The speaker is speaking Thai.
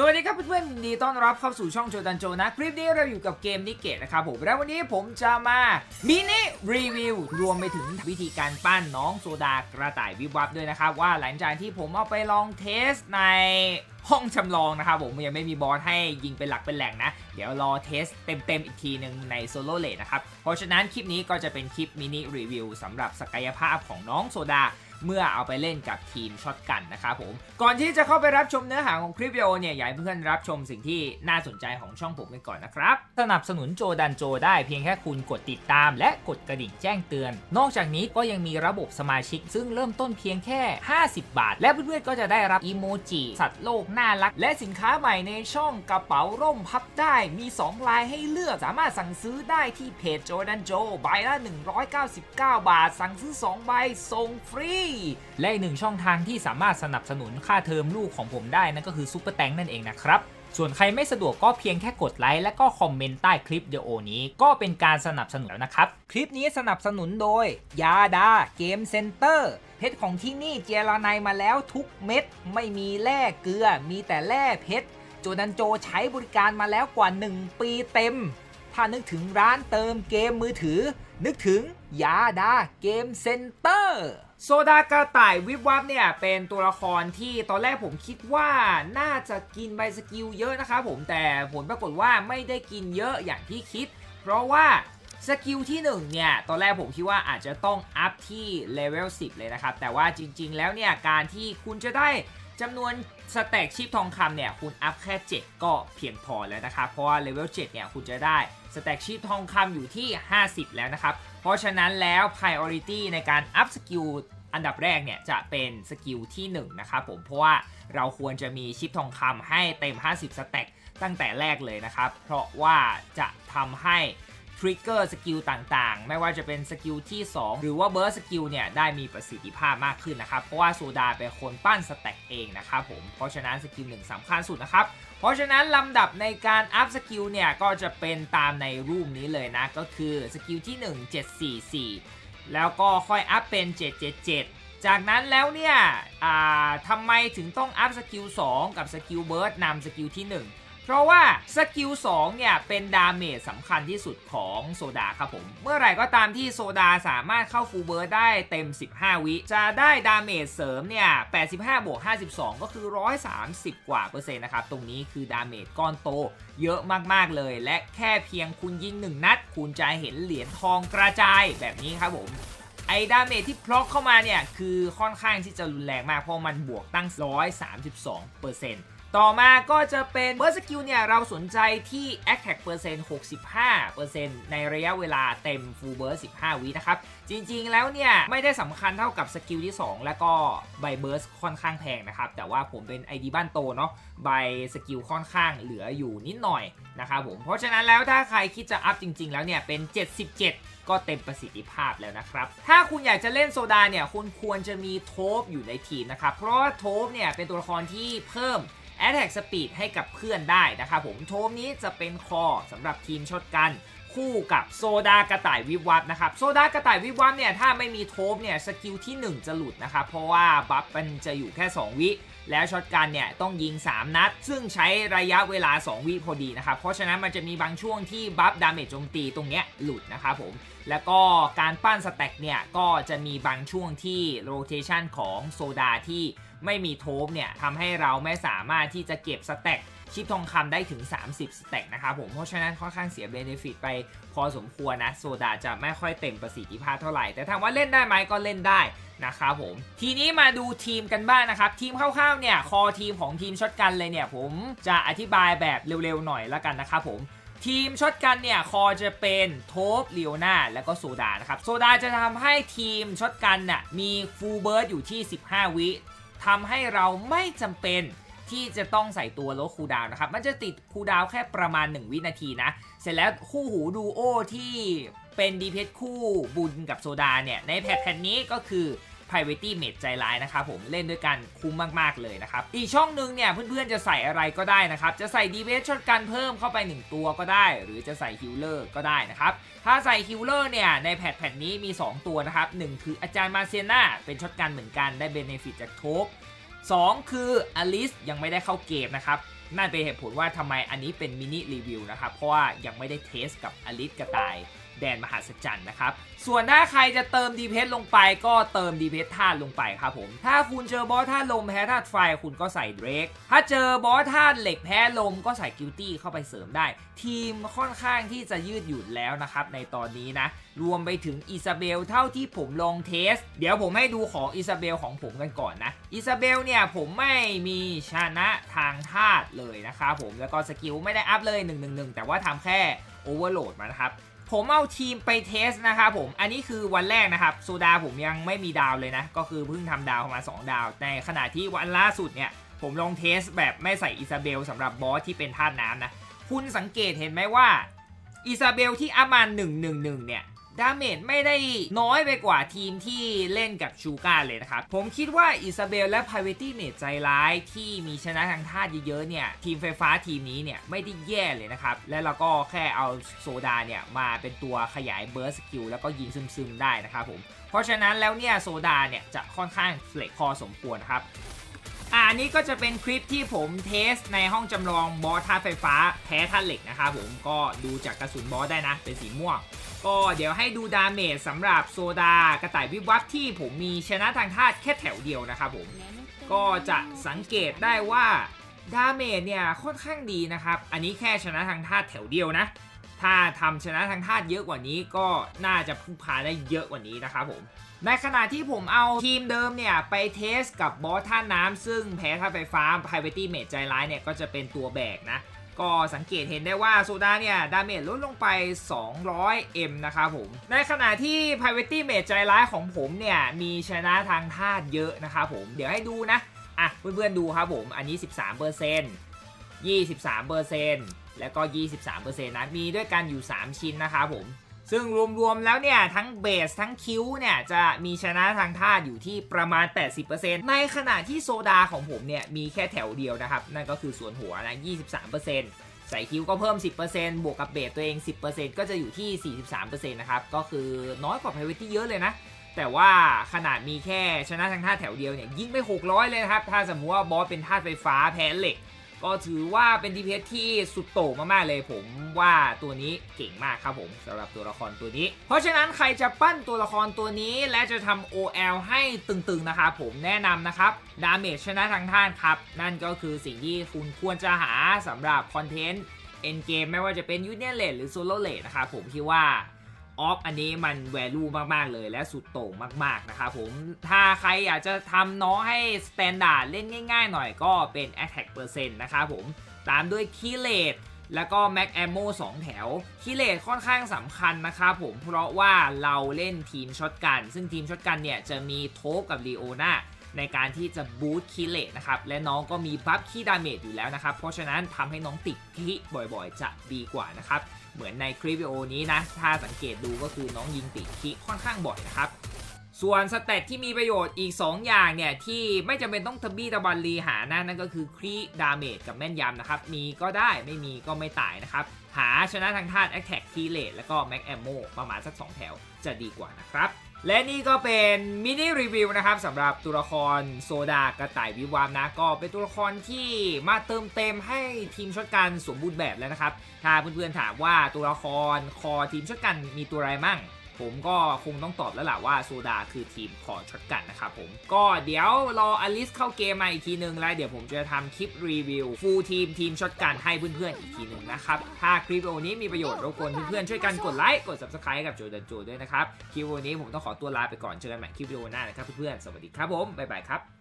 สวัสดีครับเพื่อนๆยินดีต้อนรับเข้าสู่ช่องโจดันโจนะคลิปนี้เราอยู่กับเกมนิเกตนะครับผมแล้ววันนี้ผมจะมามินิรีวิวรวมไปถึงวิธีการปั้นน้องโซดากระต่ายวิบวับด้วยนะครับว่าหลังจากที่ผมเอาไปลองเทสในห้องจำลองนะครับผมยังไม่มีบอสให้ยิงเป็นหลักเป็นแหล่งนะ เดี๋ยวรอเทสเต็มๆอีกทีหนึ่งในโซโลเลนะครับเพราะฉะนั้นคลิปนี้ก็จะเป็นคลิปมินิรีวิวสำหรับศักยภาพของน้องโซดา เมื่อเอาไปเล่นกับทีมช็อตกันนะครับผม ก่อนที่จะเข้าไปรับชมเนื้อหาของคลิปวิดีโอเนี่ยอยากให้เพื่อนๆรับชมสิ่งที่น่าสนใจของช่องผมกันก่อนนะครับ สนับสนุนโจดันโจได้เพียงแค่คุณกดติดตาม และกดกระดิ่งแจ้งเตือน นอกจากนี้ก็ยังมีระบบสมาชิก ซึ่งเริ่มต้นเพียงแค่ 50 บาท และเพื่อนๆก็จะได้รับอีโมจิสัตว์โลกน่ารัก และสินค้าใหม่ในช่องกระเป๋าร่มพับได้มี 2 ลายให้เลือกสามารถสั่งซื้อได้ที่เพจโจดันโจใบละ 199 บาท สั่งซื้อ 2 ใบส่งฟรีและอีกหนึ่งช่องทางที่สามารถสนับสนุนค่าเทอมลูกของผมได้นั่นก็คือซุปเปอร์แตงนั่นเองนะครับส่วนใครไม่สะดวกก็เพียงแค่กดไลค์และก็คอมเมนต์ใต้คลิปวิดีโอนี้ก็เป็นการสนับสนุนแล้วนะครับ คลิปนี้สนับสนุนโดย ยาดาเกมเซ็นเตอร์เพชรของที่นี่เจรานายมาแล้วทุกเม็ด ไม่มีแร่เกลือ มีแต่แร่เพชรโจดันโจใช้บริการมาแล้วกว่า 1 ปีเต็ม ถ้านึกถึงร้านเติมเกมมือถือ นึกถึงยาดาเกมเซ็นเตอร์โซดากระต่ายวิบวับเนี่ยเป็นตัวละครที่ตอนแรกผมคิดว่าน่าจะกินใบสกิลเยอะนะครับผมแต่ผลปรากฏว่าไม่ได้กินเยอะอย่างที่คิด เพราะว่าสกิลที่1เนี่ยตอนแรกผมคิดว่าอาจจะต้องอัพที่เลเวล10 เลยนะครับ แต่ว่าจริงๆแล้วเนี่ยการที่คุณจะได้ จำนวนสแต็กชิปทองคำเนี่ยคุณอัพแค่ 7 ก็เพียงพอแล้วนะครับเพราะว่าเลเวล7เนี่ยคุณจะได้สแต็กชิปทองคำอยู่ที่ 50 แล้วนะครับ เพราะฉะนั้นแล้ว priority ในการอัพสกิลอันดับแรกเนี่ยจะเป็นสกิลที่1นะครับผมเพราะว่าเราควรจะมีชิปทองคำให้เต็ม 50 สแต็กตั้งแต่แรกเลยนะครับ เพราะว่าจะทำให้ ทริกเกอร์สกิลต่างๆ ไม่ว่าจะเป็นสกิลที่ 2 หรือว่าเบิร์สกิลเนี่ยได้มีประสิทธิภาพมากขึ้นนะครับ เพราะว่าโซดาเป็นคนปั้นสแต็กเองนะครับผม เพราะฉะนั้นสกิลหนึ่งสำคัญสุดนะครับ เพราะฉะนั้นลำดับในการอัพสกิลเนี่ยก็จะเป็นตามในรูปนี้เลยนะ ก็คือสกิลที่ 1 744 แล้วก็ค่อยอัพเป็น 777จากนั้นแล้วเนี่ยทำไมถึงต้องอัพสกิล2กับสกิลเบิร์ดนำสกิลที่ 1 เพราะว่าสกิล2เนี่ยเป็นดาเมจสำคัญที่สุดของโซดาครับผม เมื่อไหร่ก็ตามที่โซดาสามารถเข้าฟูลเบิร์ได้เต็ม 15 วิ จะได้ดาเมจเสริมเนี่ย 85บวก52 ก็คือ 130 กว่าเปอร์เซ็นต์นะครับ ตรงนี้คือดาเมจก้อนโตเยอะมาก ๆ เลย และแค่เพียงคุณยิง 1 นัด คุณจะเห็นเหรียญทองกระจายแบบนี้ครับผมไอ้ดาเมจที่พล็อกเข้ามาเนี่ย คือค่อนข้างที่จะรุนแรงมากเพราะมันบวกตั้ง 132%ต่ ต่อมาก็จะเป็นเบอร์สกิลเนี่ยเราสนใจที่ Attack เปอร์เซ็นต์65%ในระยะเวลาเต็ม Full Burst 15 วินะครับ จริงๆแล้วเนี่ย ไม่ได้สำคัญเท่ากับสกิลที่ 2 แล้วก็ใบเบิร์สค่อนข้างแพงนะครับ แต่ว่าผมเป็น ID บ้านโตเนาะใบสกิลค่อนข้างเหลืออยู่นิดหน่อยนะครับผม เพราะฉะนั้นแล้วถ้าใครคิดจะอัพจริง ๆ แล้วเนี่ยเป็น 77ก็เต็มประสิทธิภาพแล้วนะครับ ถ้าคุณอยากจะเล่นโซดาเนี่ย คุณควรจะมีโทบอยู่ในทีมนะครับ เพราะว่าโทบเนี่ยเป็นตัวละครที่เพิ่ม Attack Speed ให้กับเพื่อนได้นะครับผมโทมนี้จะเป็นคอสำหรับทีมช็อตกันคู่กับโซดากระต่ายวิบวับนะครับโซดากระต่ายวิบวับเนี่ยถ้าไม่มีโทบเนี่ยสกิลที่ 1 จะหลุดนะครับเพราะว่าบัฟมันจะอยู่แค่ 2 วิแล้วช็อตกันเนี่ยต้องยิง 3 นัด ซึ่งใช้ระยะเวลา 2 วิพอดีนะครับ เพราะฉะนั้นมันจะมีบางช่วงที่บัฟดาเมจโจมตีตรงเนี้ยหลุดนะครับผม แล้วก็การปั้นสแต็กเนี่ยก็จะมีบางช่วงที่โรเทชันของโซดาที่ ไม่มีโทบเนี่ยทำให้เราไม่สามารถที่จะเก็บสแต็กชิปทองคำได้ถึง 30สแต็กนะครับผม เพราะฉะนั้นค่อนข้างเสียเบนฟิตไปพอสมควรนะ โซดาจะไม่ค่อยเต็มประสิทธิภาพเท่าไหร่ แต่ถามว่าเล่นได้ไหมก็เล่นได้นะครับผม ทีนี้มาดูทีมกันบ้างนะครับ ทีมคร่าวๆเนี่ย คอทีมของทีมช็อตกันเลยเนี่ย ผมจะอธิบายแบบเร็วๆหน่อยล้วกันนะครับผมทีมช็อตกันเนี่ย คอจะเป็นโทบเลียวนาแล้วก็โซดานะครับ โซดาจะทำให้ทีมช็อตกันน่ะมีฟูลเบิร์ดอยู่ที่ 15 วิ ทำให้เราไม่จำเป็นที่จะต้องใส่ตัวลคูดาวนะครับ มันจะติดคูดาวแค่ประมาณ 1 วินาทีนะ เสร็จแล้วคู่หูดูโอที่เป็นดีเพคู่บุญกับโซดาเนี่ย ในแพทแผ่นนี้ก็คือ Private Mate ใจร้ายนะครับผมเล่นด้วยกันคุ้มมากๆเลยนะครับ อีกช่องหนึงเนี่ยเพื่อนๆจะใส่อะไรก็ได้นะครับ จะใส่ดีเพช็อตกันเพิ่มเข้าไป 1 ตัวก็ได้ หรือจะใส่ฮิลเลอร์ก็ได้นะครับ ถ้าใส่ฮิลเลอร์เนี่ยในแพทแผ่นนี้มี 2 ตัวนะครับ1คืออาจารย์มาเซียนาเป็นช็อตกันเหมือนกันได้เบเนฟิตจากโทบ2คืออลิสยังไม่ได้เข้าเกมนะครับนั่นเป็นเหตุผลว่าทำไมอันนี้เป็นมินิรีวิวนะครับเพราะว่ายังไม่ได้เทสกับอลิสกระต่าย แดนมหาสัจรรย์นะครับ ส่วนถ้าใครจะเติมดีเพสลงไปก็เติมดีเพสธาตุลงไปครับผม ถ้าคุณเจอบอสธาตุลมแพ้ธาตุไฟคุณก็ใส่เดรก ถ้าเจอบอสธาตุเหล็กแพ้ลมก็ใส่กิลตี้เข้าไปเสริมได้ ทีมค่อนข้างที่จะยืดหยุ่นแล้วนะครับในตอนนี้นะ รวมไปถึงอิซาเบลเท่าที่ผมลองเทส เดี๋ยวผมให้ดูของอิซาเบลของผมกันก่อนนะ อิซาเบลเนี่ยผมไม่มีชนะทางธาตุเลยนะครับผม แล้วก็สกิลไม่ได้อัพเลย 111 แต่ว่าทำแค่โอเวอร์โหลดมานะครับ ผมเอาทีมไปเทสนะครับผม อันนี้คือวันแรกนะครับโซดาผมยังไม่มีดาวเลยนะ ก็คือเพิ่งทำดาวมา 2 ดาว ในขณะที่วันล่าสุดเนี่ย ผมลองเทสแบบไม่ใส่อิซาเบลสำหรับบอสที่เป็นธาตุน้ำนะ คุณสังเกตเห็นไหมว่าอิซาเบลที่อามา111เนี่ย ดาเมจไม่ได้น้อยไปกว่าทีมที่เล่นกับชูการ์เลยนะครับ ผมคิดว่าอิซาเบลและพาเวตี้เนตใจร้ายที่มีชนะทางธาตุเยอะๆเนี่ย ทีมไฟฟ้าทีมนี้เนี่ยไม่ได้แย่เลยนะครับ และเราก็แค่เอาโซดาเนี่ยมาเป็นตัวขยายเบิร์สกิลแล้วก็ยิงซึมๆได้นะครับผม เพราะฉะนั้นแล้วเนี่ยโซดาเนี่ยจะค่อนข้างเฟลกพอสมควรครับ อ่านี่ก็จะเป็นคลิปที่ผมเทสในห้องจำลองบอสธาตุไฟฟ้าแพ้ธาตุเหล็กนะครับผมก็ดูจากกระสุนบอสได้นะ เป็นสีม่วง ก็เดี๋ยวให้ดูดาเมจสำหรับโซดากระต่ายวิบวับที่ผมมีชนะทางธาตุแค่แถวเดียวนะครับผม ก็จะสังเกตได้ว่าดาเมจเนี่ยค่อนข้างดีนะครับ อันนี้แค่ชนะทางธาตุแถวเดียวนะ ถ้าทำชนะทางธาตุเยอะกว่านี้ก็น่าจะพึ่งพาได้เยอะกว่านี้นะครับผม ในขณะที่ผมเอาทีมเดิมเนี่ย ไปเทสกับบอสท่าน้ำซึ่งแพ้ท่าไฟฟ้า Private Mage ใจร้ายเนี่ย ก็จะเป็นตัวแบกนะ ก็สังเกตเห็นได้ว่าโซดาเนี่ย ดาเมจลดลงไป 200M นะครับผม ในขณะที่ Private Mage ใจร้ายของผมเนี่ย มีชนะทางธาตุเยอะนะครับผม เดี๋ยวให้ดูนะ อะ เพื่อนๆดูครับผม อันนี้ 13% 23%แล้วก็ 23%นะ มีด้วยกันอยู่ 3 ชิ้นนะครับผม ซึ่งรวมๆแล้วเนี่ย ทั้งเบสทั้งคิ้วเนี่ย จะมีชนะทางธาอยู่ที่ประมาณ 80%ในขณะที่โซดาของผมเนี่ย มีแค่แถวเดียวนะครับ นั่นก็คือส่วนหัวนะ 23%ใส่คิ้วก็เพิ่ม 10%บวกกับเบสตัวเอง 10%ก็จะอยู่ที่ 43%นะครับ ก็คือน้อยกว่า p r i v a t เยอะเลยนะ แต่ว่าขนาดมีแค่ชนะทางธาแถวเดียวเนี่ยยิ่งไป600 เลยนะครับถ้าสมมติว่าบอสเป็นธาตุไฟฟ้าแพ้เหล็ก ก็ถือว่าเป็นดีเพสที่สุดโต่งมาก ๆ เลยผมว่าตัวนี้เก่งมากครับผมสำหรับตัวละครตัวนี้ เพราะฉะนั้นใครจะปั้นตัวละครตัวนี้และจะทำ OL ให้ตึง ๆ นะครับผมแนะนำนะครับดาเมจชนะทางท่านครับ นั่นก็คือสิ่งที่คุณควรจะหาสำหรับคอนเทนต์เอ็นเกมไม่ว่าจะเป็นยูเนียนเลดหรือโซโลเลดนะครับผมคิดว่า ออฟอันนี้มันแวลูมาก ๆ เลยและสุดโต่งมาก ๆ นะครับผม ถ้าใครอยากจะทำน้องให้สแตนดาร์ดเล่นง่าย ๆ หน่อยก็เป็น Attack Percent นะครับผม ตามด้วยคีเลตแล้วก็ Mac Ammo 2 แถวคีเลตค่อนข้างสำคัญนะครับผม เพราะว่าเราเล่นทีมช็อตกัน ซึ่งทีมช็อตกันเนี่ยจะมีโทบกับลีโอนาในการที่จะบูตคีเลตนะครับ และน้องก็มีบัฟคีดาเมจอยู่แล้วนะครับ เพราะฉะนั้นทำให้น้องติดคีบ่อยๆ จะดีกว่านะครับ เหมือนในคลิปวิดีโอนี้นะ ถ้าสังเกตดูก็คือน้องยิงติดคิค่อนข้างบ่อยนะครับ ส่วนสเตตที่มีประโยชน์อีก 2 อย่างเนี่ย ที่ไม่จำเป็นต้องทบี้ตะบันรีหานะนั่นก็คือครีดาเมจกับแม่นยำนะครับ มีก็ได้ไม่มีก็ไม่ตายนะครับ หาชนะทางธาตุแอคแท็กทีเลตแล้วก็แม็กแอมโมประมาณสัก 2 แถวจะดีกว่านะครับ และนี่ก็เป็นมินิรีวิวนะครับสำหรับตัวละครโซดากระต่ายวิวามนะก็เป็นตัวละครที่มาเติมเต็มให้ทีมช็อตกันสมบูรณ์แบบแล้วนะครับ ถ้าเพื่อนๆถามว่าตัวละครคอทีมช็อตกันมีตัวอะไรมั่ง ผมก็คงต้องตอบแล้วล่ะว่าโซดาคือทีมของช็อตกันนะครับผม ก็เดี๋ยวรออลิสเข้าเกมมาอีกทีนึงแล้วเดี๋ยวผมจะทำคลิปรีวิวฟูลทีมทีมช็อตกันให้เพื่อนๆอีกทีนึงนะครับ ถ้าคลิปวิดีโอนี้มีประโยชน์รบกวนเพื่อนๆช่วยกันกดไลค์กด subscribe กับโจดันโจด้วยนะครับ คลิปวิดีโอนี้ผมต้องขอตัวลาไปก่อนเจอกันใหม่คลิปวิดีโอหน้านะครับเพื่อนๆสวัสดีครับผมบ๊ายบายครับ